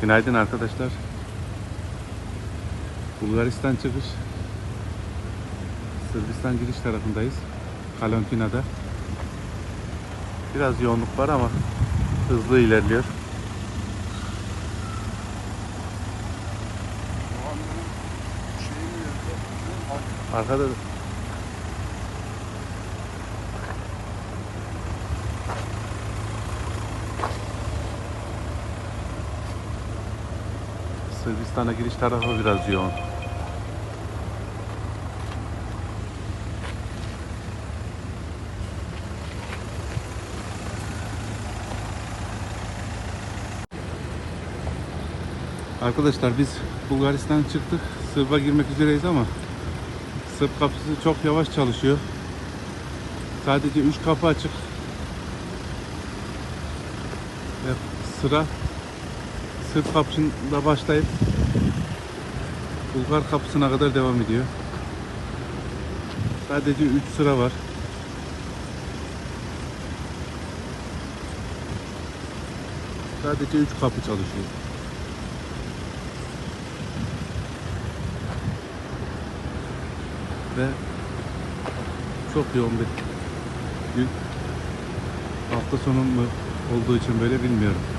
Günaydın arkadaşlar. Bulgaristan çıkış. Sırbistan giriş tarafındayız. Kalontina'da. Biraz yoğunluk var ama hızlı ilerliyor. Arkada Sırbistan'a giriş tarafı biraz yoğun. Arkadaşlar biz Bulgaristan çıktık. Sırp'a girmek üzereyiz ama Sırp kapısı çok yavaş çalışıyor. Sadece 3 kapı açık. Ve sıra Sırp kapısında başlayıp Bulgar kapısına kadar devam ediyor. Sadece 3 sıra var. Sadece 3 kapı çalışıyor. Ve çok yoğun bir gün. Hafta sonu mu olduğu için böyle bilmiyorum.